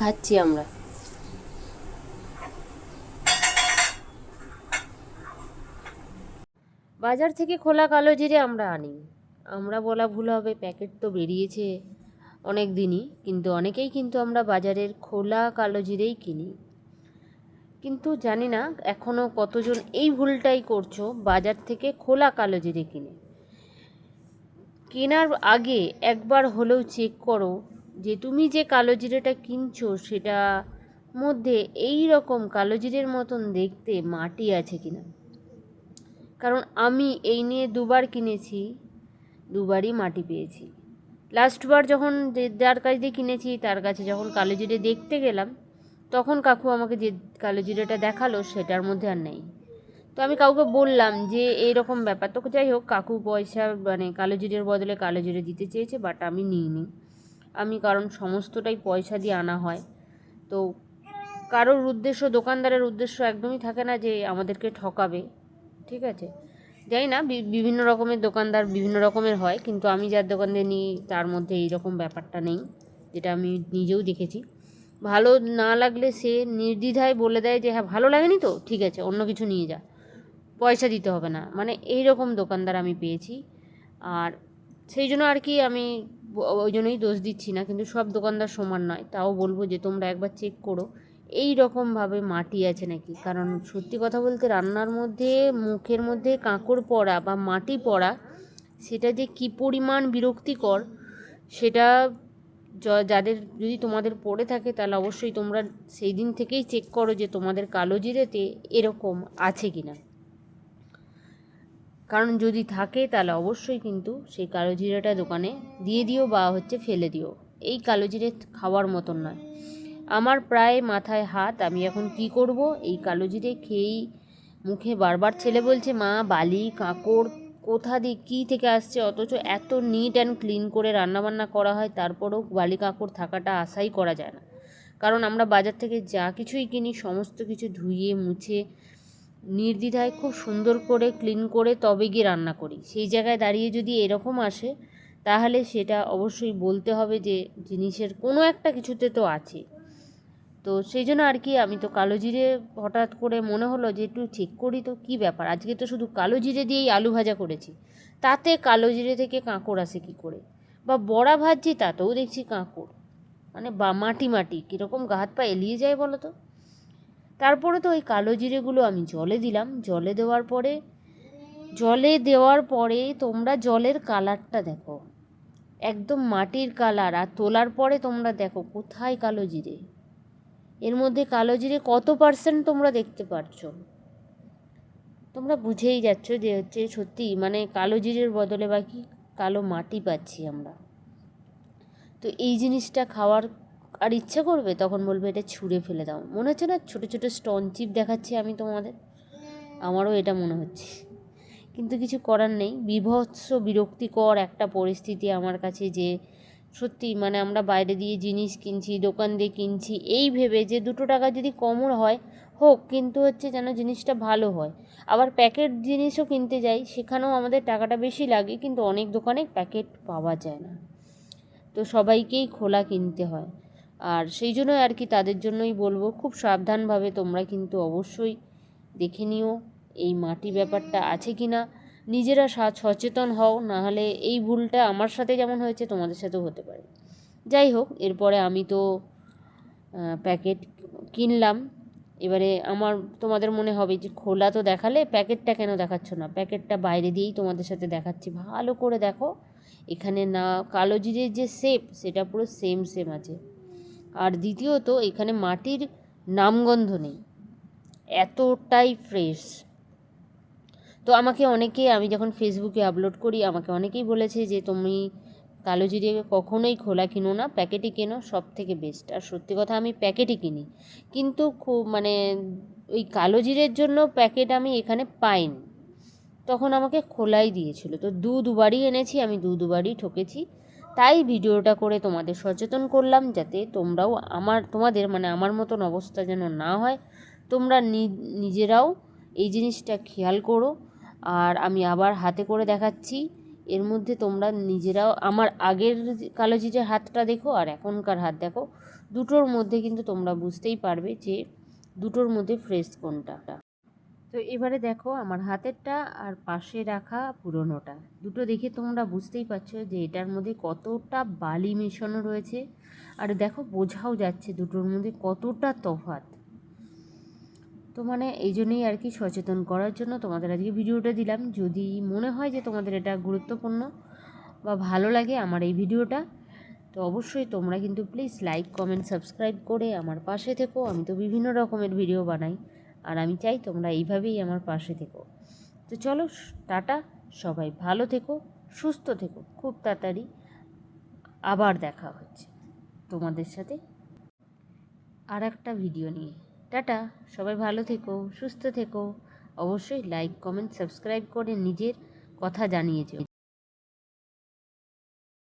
খাচ্ছি আমরা। বাজার থেকে খোলা কালো জিরে আমরা আনি। আমরা বলা ভুল হবে, প্যাকেট তো বেরিয়েছে অনেক দিনই, কিন্তু অনেকেই কিন্তু আমরা বাজারের খোলা কালো জিরেই কিনি। কিন্তু জানি না এখনও কতজন এই ভুলটাই করছ, বাজার থেকে খোলা কালো জিরে কিনে। কেনার আগে একবার হলেও চেক করো যে তুমি যে কালো জিরেটা কিনছো সেটা মধ্যে এই রকম কালো জিরের মতন দেখতে মাটি আছে কিনা? কারণ আমি এই নিয়ে দুবার কিনেছি, দুবারই মাটি পেয়েছি। লাস্টবার যখন যার কাছ দিয়ে কিনেছি, তার কাছে যখন কালো জিরে দেখতে গেলাম, তখন কাকু আমাকে যে কালো জিরেটা দেখাল সেটার মধ্যে আর নেই। তো আমি কাউকে বললাম যে এইরকম ব্যাপার। তো যাই হোক, কাকু পয়সা মানে কালো জিরের বদলে কালো জিরে দিতে চেয়েছে বাট আমি নিইনি। আমি কারণ সমস্তটাই পয়সা দিয়ে আনা হয়। তো কারোর উদ্দেশ্য, দোকানদারের উদ্দেশ্য একদমই থাকে না যে আমাদেরকে ঠকাবে, ঠিক আছে? যাই না বিভিন্ন রকমের দোকানদার বিভিন্ন রকমের হয়, কিন্তু আমি যার দোকান দিয়ে নিই, তার মধ্যে এই রকম ব্যাপারটা নেই, যেটা আমি নিজেও দেখেছি। ভালো না লাগলে সে নির্দ্বিধায় বলে দেয় যে হ্যাঁ ভালো লাগেনি তো? ঠিক আছে, অন্য কিছু নিয়ে যা। পয়সা দিতে হবে না। মানে এই রকম দোকানদার আমি পেয়েছি। আর সেই জন্য আর কি আমি ওই জন্যই দোষ দিচ্ছি না, কিন্তু সব দোকানদার সমান নয়, তাও বলব যে তোমরা একবার চেক করো। এই রকমভাবে মাটি আছে নাকি? কারণ সত্যি কথা বলতে রান্নার মধ্যে, মুখের মধ্যে কাঁকড় পড়া বা মাটি পড়া, সেটা যে কী পরিমাণ বিরক্তিকর, সেটা যাদের যদি তোমাদের পড়ে থাকে, তাহলে অবশ্যই তোমরা সেই দিন থেকেই চেক করো যে তোমাদের কালো জিরেতে এরকম আছে কি না কারণ যদি থাকে তাহলে অবশ্যই কিন্তু সেই কালো জিরেটা দোকানে দিয়ে দিও বা হচ্ছে ফেলে দিও। এই কালো জিরে খাওয়ার মতন নয়। আমার প্রায় মাথায় হাত, আমি এখন কি করব? এই কালো জিরে খেয়েই মুখে বারবার ছেলে বলছে, মা, বালি, কাঁকড়, কোথা দিয়ে কী থেকে আসছে? অথচ এত নিট অ্যান্ড ক্লিন করে রান্নাবান্না করা হয়, তারপরেও বালি, কাঁকড় থাকাটা আশাই করা যায় না। কারণ আমরা বাজার থেকে যা কিছুই কিনি, সমস্ত কিছু ধুয়ে, মুছে নির্দ্বিধায় খুব সুন্দর করে ক্লিন করে তবে গিয়ে রান্না করি। সেই জায়গায় দাঁড়িয়ে যদি এরকম আসে, তাহলে সেটা অবশ্যই বলতে হবে যে, জিনিসের কোনো একটা কিছুতে তো আছে। তো সেই জন্য আর কি, আমি তো কালো জিরে হঠাৎ করে মনে হলো যে, একটু চেক করি তো কী ব্যাপার? আজকে তো শুধু কালো জিরে দিয়েই আলু ভাজা করেছি। তাতে কালো জিরে থেকে কাঁকড় আসে কী করে? বা বড়া ভাজছি তাতেও দেখছি কাঁকড়। মানে বা মাটি মাটি, কীরকম গা হাত পা এলিয়ে যায় বলো তো? তারপরে তো ওই কালো জিরেগুলো আমি জলে দিলাম। জলে দেওয়ার পরে, জলে দেওয়ার পরে তোমরা জলের কালারটা দেখো। একদম মাটির কালার আর তোলার পরে তোমরা দেখো কোথায় কালো জিরে। এর মধ্যে কালো জিরে কত পার্সেন্ট তোমরা দেখতে পারছ? তোমরা বুঝেই যাচ্ছ যে হচ্ছে সত্যি মানে কালো জিরের বদলে বাকি কালো মাটি পাচ্ছি আমরা। তো এই জিনিসটা খাওয়ার আর ইচ্ছা করবে তখন বলবে এটা ছুঁড়ে ফেলে দাও। মনে হচ্ছে না ছোটো ছোটো স্টোন চিপ দেখাচ্ছি আমি তোমাদের? আমারও এটা মনে হচ্ছে। কিন্তু কিছু করার নেই। বিভৎস, বিরক্তিকর একটা পরিস্থিতি আমার কাছে যে সত্যি মানে আমরা বাইরে দিয়ে জিনিস কিনছি, দোকান দিয়ে কিনছি, এই ভেবে যে দুটো টাকা যদি কমও হয়, হোক, কিন্তু হচ্ছে যেন জিনিসটা ভালো হয়। আবার প্যাকেট জিনিসও কিনতে যাই, সেখানেও আমাদের টাকাটা বেশি লাগে, কিন্তু অনেক দোকানে প্যাকেট পাওয়া যায় না। তো সবাইকেই খোলা কিনতে হয়। আর সেই জন্য আর কি তাদের জন্যই বলব, খুব সাবধানভাবে তোমরা কিন্তু অবশ্যই দেখে নিও এই মাটি ব্যাপারটা আছে কি না নিজেরা সচেতন হও, নাহলে এই ভুলটা আমার সাথে যেমন হয়েছে, তোমাদের সাথেও হতে পারে। যাই হোক, এরপরে আমি তো প্যাকেট কিনলাম। এবারে আমার, তোমাদের মনে হবে যে খোলা তো দেখালে প্যাকেটটা কেন দেখাচ্ছ না? প্যাকেটটা বাইরে দিয়েই তোমাদের সাথে দেখাচ্ছি। ভালো করে দেখো। এখানে না, কালো জিরের যে শেপ সেটা পুরো সেম সেম আছে। আর দ্বিতীয়ত, এখানে মাটির নামগন্ধ নেই। এতটাই ফ্রেশ তো আমাকে অনেকে আমি যখন ফেসবুকে আপলোড করি, আমাকে অনেকেই বলেছে যে, তুমি কালো জিরে কখনোই খোলা কিনো না প্যাকেটই কেনো সব থেকে বেস্ট আর সত্যি কথা, আমি প্যাকেটই কিনি। কিন্তু খুব মানে ওই কালো জিরের জন্য প্যাকেট আমি এখানে পাইনি। তখন আমাকে খোলাই দিয়েছিল। তো দু দুবারই এনেছি, আমি দু দুবারই ঠকেছি। তাই ভিডিওটা করে তোমাদের সচেতন করলাম যাতে তোমরাও আমার, তোমাদের মানে আমার মতন অবস্থা যেন না হয়। তোমরা নিজেরাও এই জিনিসটা খেয়াল করো। আর আমি আবার হাতে করে দেখাচ্ছি। এর মধ্যে তোমরা নিজেরাও আমার আগের কালো জিরের হাতটা দেখো আর এখনকার হাত দেখো। দুটোর মধ্যে কিন্তু তোমরা বুঝতেই পারবে যে দুটোর মধ্যে ফ্রেশ কোনটা। তো এবারে দেখো আমার হাতেরটা আর পাশে রাখা পুরনোটা। দুটো দেখে তোমরা বুঝতেই পারছ যে এটার মধ্যে কতটা বালি মেশানো রয়েছে। আর দেখো বোঝাও যাচ্ছে দুটোর মধ্যে কতটা তফাৎ। তো মানে এই জন্যই আর কি সচেতন করার জন্য তোমাদের আজকে ভিডিওটা দিলাম। যদি মনে হয় যে তোমাদের এটা গুরুত্বপূর্ণ বা ভালো লাগে আমার এই ভিডিওটা, তো অবশ্যই তোমরা কিন্তু প্লিজ লাইক কমেন্ট সাবস্ক্রাইব করে আমার পাশে থেকো। আমি তো বিভিন্ন রকমের ভিডিও বানাই। আর আমি চাই তোমরা এইভাবেই আমার পাশে থেকো। তো চলো, টাটা, সবাই ভালো থেকো, সুস্থ থেকো। খুব তাড়াতাড়ি আবার দেখা হচ্ছে তোমাদের সাথে আর একটা ভিডিও নিয়ে। টাটা, সবাই ভালো থেকো, সুস্থ থেকো। অবশ্যই লাইক কমেন্ট সাবস্ক্রাইব করে নিজের কথা জানিয়ে যেও।